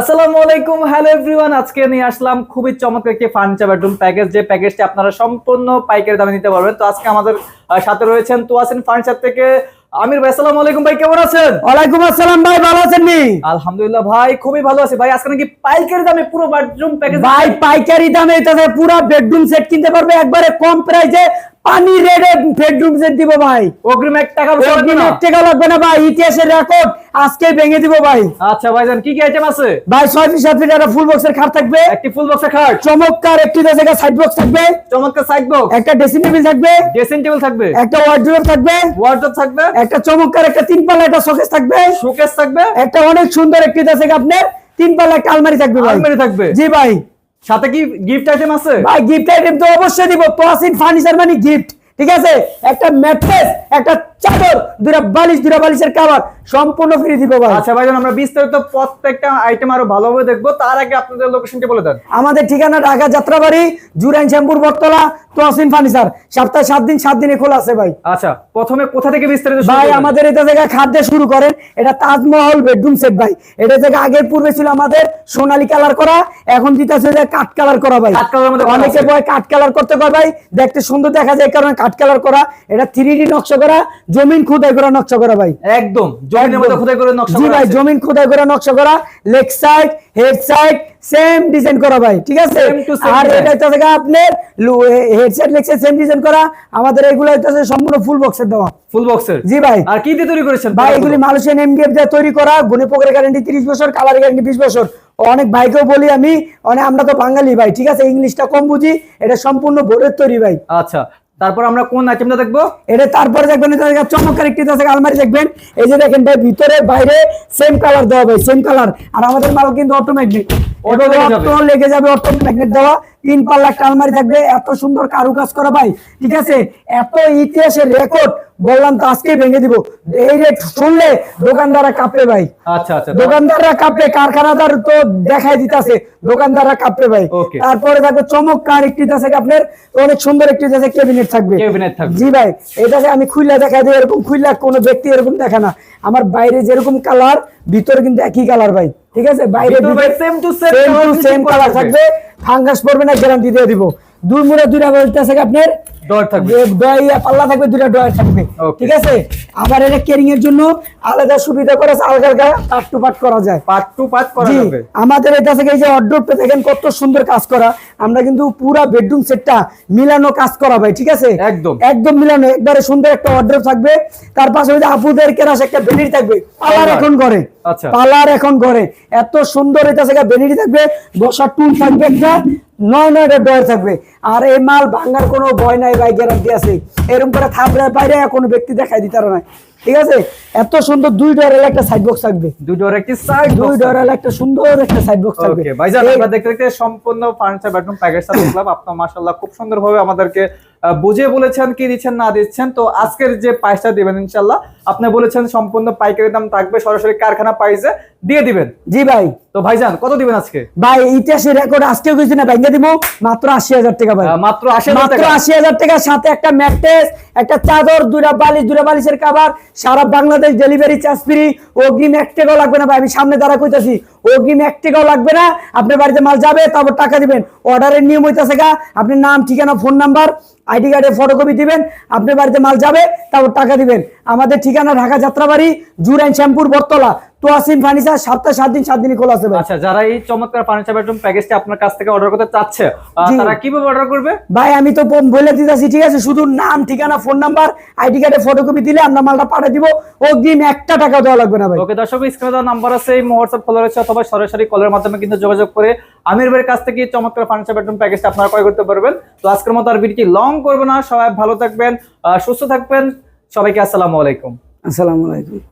আসসালামু আলাইকুম hello everyone. আজকে নিয়ে আসলাম খুবই চমৎকার একটি ফার্নিচার বেডরুম প্যাকেজ যে প্যাকেজটি আপনারা সম্পূর্ণ পাইকারি দামে নিতে পারবেন। তো আজকে আমাদের সাথে রয়েছেন তোয়াসিন ফার্নিচার থেকে আমির ভাই। আসসালামু আলাইকুম ভাই কেমন আছেন? ওয়ালাইকুম আসসালাম ভাই ভালো আছেন নি? আলহামদুলিল্লাহ ভাই খুবই ভালো আছি। ভাই আজকে নাকি পাইকারি দামে পুরো বেডরুম প্যাকেজ ভাই পাইকারি দামে এটাতে পুরো বেডরুম সেট কিনতে পারবে একবারে কম প্রাইসে রেডে বেডরুম সেট দিব ভাই। অগ্রিম এক টাকা লাগবে না? এক টাকা লাগবে না ভাই ইতিহাসের রেকর্ড আজকে ভেঙে দিব ভাই। আচ্ছা ভাইজান কি কি আইটেম আছে? ভাই ছয় পিস সাত একটা ফুল বক্সের খাট থাকবে। একটি ফুল বক্সের খাট? চমৎকার একটি জায়গা সাইড বক্স থাকবে। চমৎকার সাইড বক্স একটা ড্রেসিং টেবিল থাকবে। ড্রেসিং টেবিল থাকবে? একটা ওয়ার্ড্রোব থাকবে। ওয়ার্ডরোব থাকবে? একটা চমৎকার একটা তিন পাল্লা একটা শোকেস থাকবে। শোকেস থাকবে? একটা অনেক সুন্দর একটি জায়গা আপনার তিন পাল্লা একটা আলমারি থাকবে আলমারি থাকবে। জি ভাই। সাথে কি গিফট আইটেম আছে? ভাই গিফট আইটেম তো অবশ্যই দিব। তোয়াসিন ফার্নিচার মানে গিফট ঠিক আছে? একটা ম্যাট্রেস একটা চাদর দুটা বালিশ দুটা বালিশের কাভার সম্পূর্ণ ফ্রি দিব ভাই। আচ্ছা ভাইজান আমরা বিস্তারিত প্রত্যেকটা আইটেম আরও ভালোভাবে দেখব। তার আগে আপনাদের লোকেশনটি বলে দেন। আমাদের ঠিকানা ঢাকা যাত্রাবাড়ি জুরাইন শ্যামপুর বটতলা তোয়াসিন ফার্নিচার সপ্তাহে সাত দিন সাত দিনে খোলা আছে ভাই। আচ্ছা প্রথমে কোথা থেকে বিস্তারিত ভাই আমাদের এটা জায়গা খাদ্য শুরু করেন। এটা তাজমহল বেডরুম সেট ভাই। এটা থেকে আগের পূর্বে ছিল আমাদের সোনালী কালার করা এখন দিতেছে যে কাঠ কালার করা ভাই। অনেকে। ভয় কাঠ কালার করতে কয় ভাই দেখতে সুন্দর দেখা যায় কারণে কাঠ কালার করা। এটা থ্রি ডি নকশা করা জমিন খুদাই করা নকশা করা ভাই। একদম জমিনের মধ্যে খোদাই করে নকশা জি করা ভাই জমিন খোদাই করা নকশা করা leg side head side same design করা ভাই ঠিক আছে? আর এটা হচ্ছে আপনার head side leg side same design করা। আমাদের এগুলো হচ্ছে সম্পূর্ণ ফুল বক্সের দেওয়া। ফুল বক্সের জি ভাই। আর কি দিয়ে তৈরি করেছেন ভাই এগুলি মালয়েশিয়ান এমডিএফ দিয়ে তৈরি করা গুণে পোকের গ্যারান্টি 30 বছর কালার গ্যারান্টি 20 বছর। অনেক ভাইকেও বলি আমি অনেক আমরা তো বাঙালি ভাই ঠিক আছে? ইংলিশটা কম বুঝি এটা সম্পূর্ণ বোর্ডের তৈরি ভাই। আচ্ছা তারপর আমরা কোন আইটেমটা দেখব? এটা তারপরে দেখবেন চমৎকার একটি আছে আলমারি দেখবেন। এই যে দেখেন ভাই ভিতরে বাইরে সেম কালার দেওয়া ভাই সেম কালার আর আমাদের মাল কিন্তু অটোমেটিক ম্যাগনেট লেগে যাবে। অটো লেগে যাবে অটো ম্যাগনেট দেওয়া। তিন পাল্লা আলমারি থাকবে এত সুন্দর কারুকাজ করা ভাই ঠিক আছে? এত ইতিহাসের রেকর্ড বললাম তো আজকেই ভেঙে দিব। এই রেট শুনলে দোকানদাররা কাঁপবে ভাই। আচ্ছা আচ্ছা দোকানদাররা কাঁপে কারখানাদার তো দেখাই দিতেছে দোকানদাররা কাঁপে ভাই. তারপরে থাকবে চমৎকার একটি আছে আপনার অনেক সুন্দর একটি আছে ক্যাবিনেট থাকবে। Cabinet থাকবে। জি ভাই এটাকে আমি খুললা দেখাই দিই এরকম খুললা কোনো ব্যক্তি এরকম দেখে না। আমার বাইরে যেরকম কালার ভিতরে কিন্তু একই কালার ভাই ঠিক আছে? বাইরে same to সেম কালার থাকবে। ফাঙ্গাস পড়বে না গ্যারান্টি দিয়ে দিব। দুই মুড়ে দুইটা বলতে আপনার? থাকবে। পাল্লা থাকবে ডয়ার থাকবে। ঠিক আছে? আবার এটা কেরিং এর জন্য আলাদা সুবিধা করে আলগা আলগা পাট টু পাট করা যায়। পার্ট টু পার্ট করা যাবে। আমাদের এটা থেকে এই যে অর্ডারটা দেখেন কত সুন্দর কাজ করা। আমরা কিন্তু পুরা বেডরুম সেটটা মিলানো কাজ করা ভাই ঠিক আছে? একদম। একদম মিলানো একবারে সুন্দর একটা অর্ডার থাকবে। তার পাশে ওই যে আপুদের কেরাস একটা বেনির থাকবে পালার। এখন করে আচ্ছা। পালার এখন করে এত সুন্দর এটা থেকে বেনির থাকবে বসার টুল থাকবে একটা নয় নয়টা ডয়ার থাকবে। আর এই মাল ভাঙার কোনো ভয় নাই ভাই গ্যারান্টি আছে। এরকম করে থাপড়ে বাইরে কোনো ব্যক্তি দেখাই দিতে না। ঠিক আছে? এত সুন্দর দুই ডয়ারের একটা সাইড বক্স থাকবে। দুই দুটোর একটি সাইড দুই ডলার একটা সুন্দর একটা সাইড বক্স থাকবে। ওকে ভাইজান আমরা দেখতে দেখতে সম্পূর্ণ ফার্নিচার বেডরুম প্যাকেজটা দেখলাম। আপনার মাশাআল্লাহ খুব সুন্দরভাবে আমাদেরকে বুঝিয়ে বলেছেন কি দিচ্ছেন না দিচ্ছেন। তো আজকের যে প্রাইসটা দিবেন ইনশাআল্লাহ আপনি বলেছেন সম্পূর্ণ পাইকারি দাম থাকবে সরাসরি কারখানা প্রাইসে দিয়ে দিবেন। জি ভাই। তো ভাইজান কত দিবেন আজকে? ভাই ইতিহাসের রেকর্ড আজকে কিছু না ভেঙে দিব। মাত্র আশি হাজার টাকা ভাই। মাত্র আশি হাজার মাত্র টাকা? আশি হাজার টাকার সাথে একটা ম্যাট্রেস চাদর দুটা বালিশ দুটা বালিশের কাবার সারা বাংলাদেশ ডেলিভারি চার্জ ফ্রি অগ্রিম এক টাকাও লাগবে না ভাই, আমি সামনে দ্বারা কইতাছি। অগ্রিম এক টাকাও লাগবে না, আপনার বাড়িতে মাল যাবে, তারপর টাকা দিবেন। অর্ডারের নিয়ম হইতাছে গা, আপনার নাম, ঠিকানা ফোন নাম্বার আইডি কার্ডের ফটোকপি দিবেন, আপনার বাড়িতে মাল যাবে, তারপর টাকা দিবেন। আমাদের ঠিকানা ঢাকা যাত্রাবাড়ি, জুরাইন শ্যামপুর, বটতলা। তোয়াসিন ফার্নিচার সপ্তাহে সাত দিন সাত দিনই খোলা আছে আচ্ছা যারা এই চমৎকার ফার্নিচার বেডরুম প্যাকেজটি আপনার কাছ থেকে অর্ডার করতে চাচ্ছে তারা কীভাবে অর্ডার করবে? ভাই আমি তো বলে দিতেছি ঠিক আছে? শুধু নাম ঠিকানা ফোন নাম্বার আইডি কার্ডে ফটোকপি দিলে আমরা মালটা পাঠিয়ে দিব। অগ্রিম একটা টাকা দেওয়া লাগবে না ভাই। ওকে দর্শক স্ক্রিনে দেওয়া নাম্বার আছে এই হোয়াটসঅ্যাপ রয়েছে অথবা সরাসরি কলের মাধ্যমে কিন্তু যোগাযোগ করে আমির ভাইয়ের কাছ থেকে চমৎকার ফার্নিচার বেডরুম প্যাকেজটা আপনারা ক্রয় করতে পারবেন। তো আজকের মতো আর ভিডিওটি লং করব না সবাই ভালো থাকবেন সুস্থ থাকবেন। সবাইকে আসসালামু আলাইকুম। আসসালামু আলাইকুম।